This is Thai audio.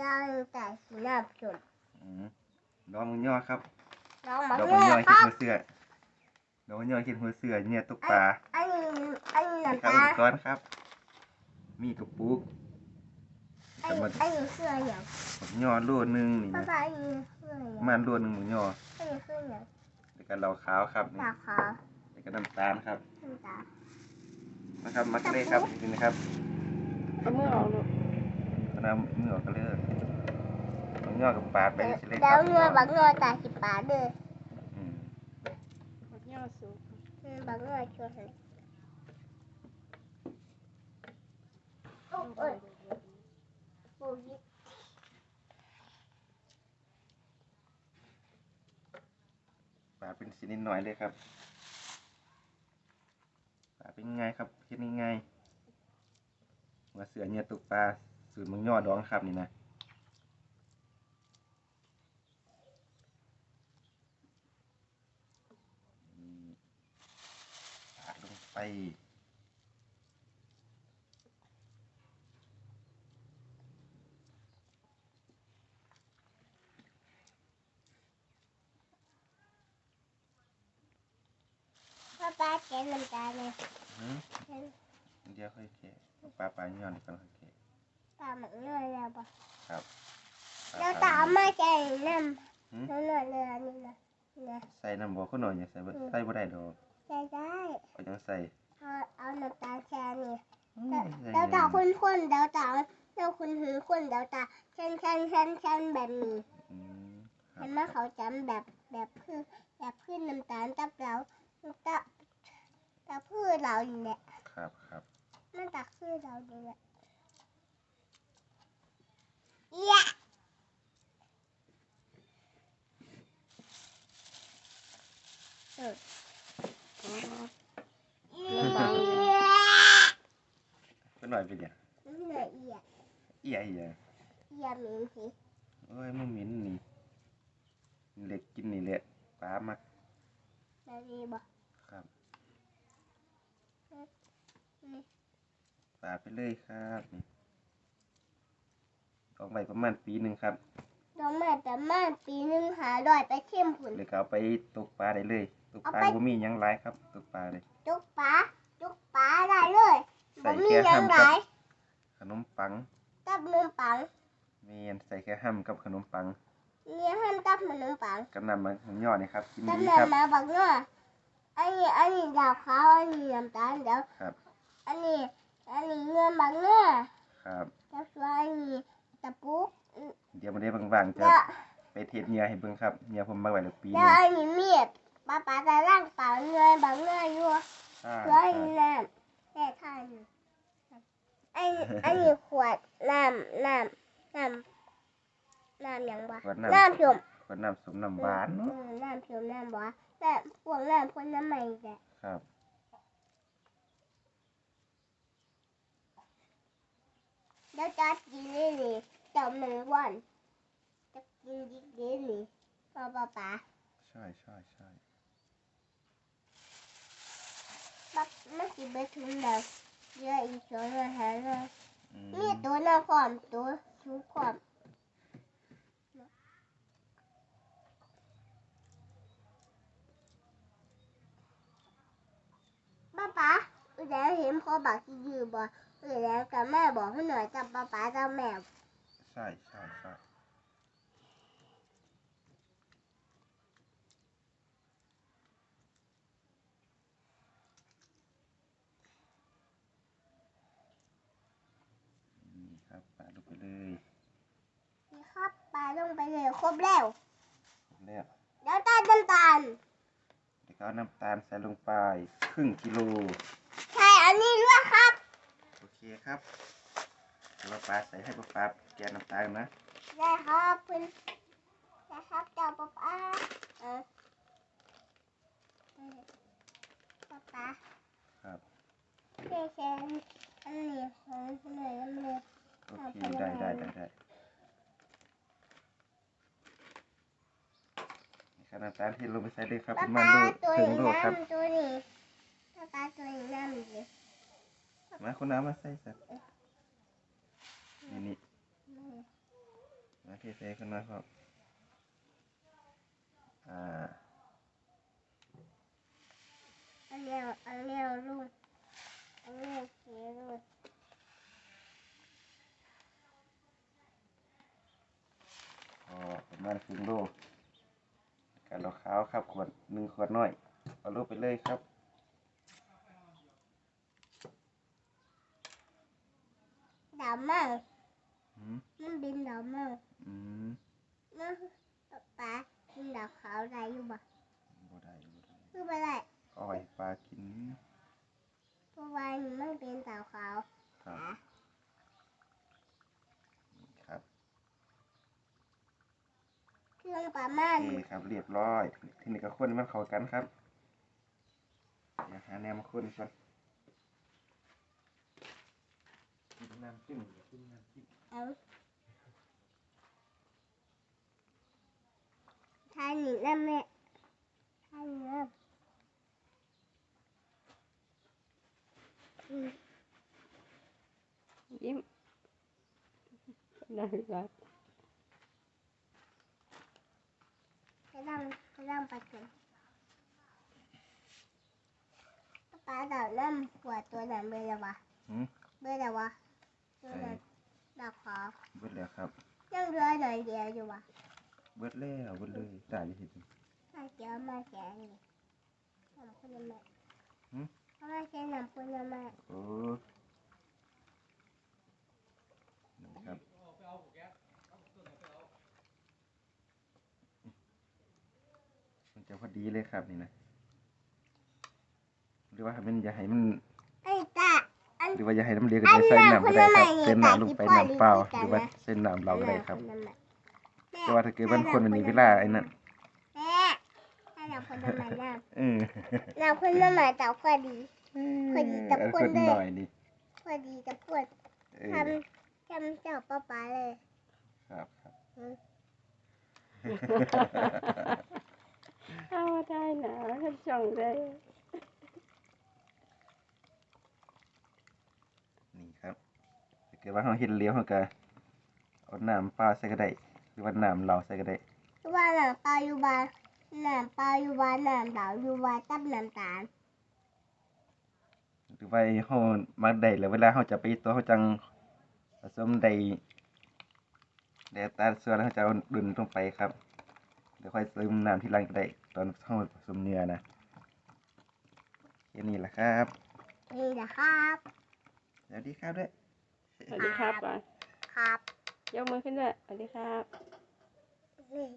ย่างแต่สีน้ำจุดอืมดอกมึงย่อครับน้องมาดอกเลืมึงย่ออกคิคดรับหัวเสือดอกมึงย่อคิดหัวเสือเนี่ยตุกปลาอันนี้อันนี้ครับน้ำอุตาปกรณ์ครับ มีกระปุก อันนี้อันนี้เสื้ออย่างบักย่อโลนึงนี่ป้านะป้าอันนี้เสื้ออย่างมันโลนึงมึงย่ออันนี้เสื้ออย่างแล้วก็เหล้าขาวครับนี่ตาขาวแล้วก็น้ำตาลครับน้ำตานะครับมักเลยครับนี่นะครับเอามือออกลูกเอา น้ำมือกกันเลยบักย่อกับปาดไปสิเลยคแล้วเงือบักเงือตาสิปาเด้ออืมบักย่อสูงบักเงือช่วยให้โอ้ยโอ้ยปาดเป็นสีนิดหน่อยเลยครับปาดเป็นไงครับคิดง่ายๆหัวเสือเนี่ยตุกปลา สูตรมึงย่อดองครับนี่นะนี่ปาดลงไปป้าป้าแกะน้ำตาเลยอืมเห็นเดี๋ยวค่อยแกะปลาปลาย่อนดีกว่าค่อยแกะ ตาบักเงือแล้วปะครับแล้วตามาแกะน้หืมำนั่นน่ะเลยอันนี้นะนะใส่น้ำบ่ข้นหน่อยอย่าใส่บ่ใส่บ่ได้ดอกใช่ได้ก็ยังใส่เอาเอาน้ำตาลแช่นี่อืมเดี๋ยวตาคุณคุณเดี๋ยวตาเดี๋ยวคุณหือคุณเดี๋ยวตาเช่นเช่นเช่นเช่นแบบนี้อืมครัเห็บนไหมเขาจำแบบแบบพืชแบบพืชน้ำตาลตับเราตะตะพืชเราอยู่เนี่ยครับครับมันตักพืชเราอยู่เนี่ยเอี้ยะ เอออ๋อเอี้ยะเอี้ยะข้นหน่อยเป็นหยังนี่แหละเอียเอียเอียเอียะเหม็นสิโอ้ยมันเหม็นนี่เล็กกินนี่แหละปลามักแบบนี้บ่ครับปลาไปเลยครับนี่ออกใบประมาณปีหนึ่งครับน้องแม่แต่มาณปีหนึ่งหาร้อยไปเข้มผุนเลยก็เอาไปตกปลาได้เลย ตกปลาเอาไปบ่มีหยังหลายครับตกปลาเลยจุกปลาจุกปลาได้เลยใส่บ่มีแค่หยังห้ำหกับลายขนมปังกับขนมปังเมนใส่แค่ห้ำกับขนมปังเนี่ยห้ามกับขนมปังกับน้ำมันของย่อนี่ครับกินกับดีน้ครับำมาบักเนาะอันนี้อันนี้ดาวขาวอันนี้น้ำตาลเดี๋ยวครับอันนี้อันนี้เงินบักเนาะครับ แล้วส่วนอันนี้ตะปุกเดี๋ยวมาได้บางๆจะแล้วไปเทศเนียให้เบิ่งครับเนียผมมาไว้แล้วปีหแล้นึวงอันนี้มีด ป้าป้าจะล่างเปล่าเงินบักเนาะอยู่ใช่ส่วนอันใช่นี้น้ำแค่ท่านอันอันนี้ขวดน้ำน้ำน้ำน้ำหยังวะขวดน้ำ น้ำจุ่มขวดน้ำสมน้ำหวานเนาะอืมน้ำผิวน้ำบ่แต่พวกน้ำพ่นน้ำใหม่แหละครับแล้วจะกินเลยนี่จะหนึ่งวันจะกินดิบเลยนี่ป้าป้าป้าใช่ใช่ใช่ ป้าไม่กินไปถึงแล้วเยอะอีกสองอาหารเลยอืมมีตัวน้ำความตัวชูความป้าป้าอุดรเห็นพ่อบอกที่ยืมบ่อุดรกับแม่บอกให้หน่อยกับป้าป้ากับแม่ใช่ใช่ใช่นี่ครับปาดลงไปเลย นี่ครับป ลาลงไปเลยครบแล้วแล้วแล้วตาน้ำตาลเดี๋ยวก็เอาน้ำตาลใส่ลงไปครึ่งกิโลใช่อันนี้ด้วยครับโอเคครับเดี๋ยวเราปลาใส่ให้ปลาปลาแกะน้ำตาลนะได้ครับคุณได้ครับเจ้าป๊าป๊าเออป๊าป๊าครับเช่เช่อันนี้ของหน่อยน้ำเลยโอเคได้ได้ได้ได้ นี่ครับน้ำตาลที่ลงไปใส่เลยครับปป๊าระมาป๊าณโลตัวถึงนี้โลครับน้ำตัวนี้ป๊าป๊าตัวนี้น้ำเลยมาคุณน้ำมาใส่สักนี่นี่เทใส่ขึ้นมาครับอ่าอันเร็วอันเร็วลูกอันเร็วเสียลูกพอประมาณครึ่งโล การเราขาวครับขวดหนึ่งขวดน้อยเอาลูกไปเลยครับดำมากอืมมันบินดำมากอืมนั่นป๊ากินดาวขาวได้อยู่บ่บ่ได้บ่ได้คือบ่ได้เอาไว้ปลากินเพราะว่ามันเป็นดาวขาวครับครับ เครื่องประมาโอณเคครับเรียบร้อย ทีนี้ก็คนให้มันเข้ากันครับเดี๋ยวหาแนวมาคนก่อนน้ำจิ้มจิ้มน้ำจิ้มเอาทานนี่นั่นแม่ทานนี่นั่นอืมยิ้มน่ารัก ไปนั่งไปนั่งไปกันป๊าดาวน้ำหัวตัวนั้นเบอร์อะไรวะหืมเบอร์อะไรวะตัวนั้นดาวขาวเบิดแล้วครับยังเหลือหน่อยเดียวอยู่วะเบิดแล้วเบิดเลยตายเห็นมาเจียวมาแกงนี่น้ำผลไม้หืมเอามาแกงน้ำผลไม้โอ้นี่ครับ มัน จะพอดีเลยครับนี่นะหรือว่าให้มันอย่าให้มันไอ้ตาอันหรือว่าอย่าให้น้ำเลี้ยงกันใส่น้ำก็ได้ครับเส้นน้ำลงไปน้ำเปล่าหรือว่าเส้นน้ำเราก็ได้ครับน้ำผลไม้แม่แต่ว่าถ้าเกิดมันคนมันมีเวลาไอ้นั่นแม่ให้น้ำผลไม้น้เออำน้ำผลไม้แต่พอดีพอดีกับเอาคนคนเลยหน่อยดิพอดีจะพูดเออทำทำเจ้าป้าป๋าเลย ครับครับ อืม เอาได้นะท่าน ช่องได้นี่ครับถ้าเกิดว่าเราเห็นเลี้ยวเราก็เอาน้ำเปล่าใส่ก็ได้หรือว่าน้ำเราใส่ก็ได้ว่าน้ำปลาอยู่บ้านน้ำปลาอยู่บ้านน้ำดาวอยู่บ้านตับน้ำตาลหรือว่าเฮามาได้แล้วเวลาเฮาจะไปตัวเฮาจังผสมได้ได้อัตราส่วนแล้วเฮาจะเอาดุนลงไปครับ เดี๋ยวค่อยเติมน้ำที่หลังก็ได้ ตอนเฮาผสมเนื้อนะแค่นี้แหละครับนี่นะครับสวัสดีครับด้วยสวัสดีครับก่อนครับ ยกมือขึ้นด้วยสวัสดีครับ นี่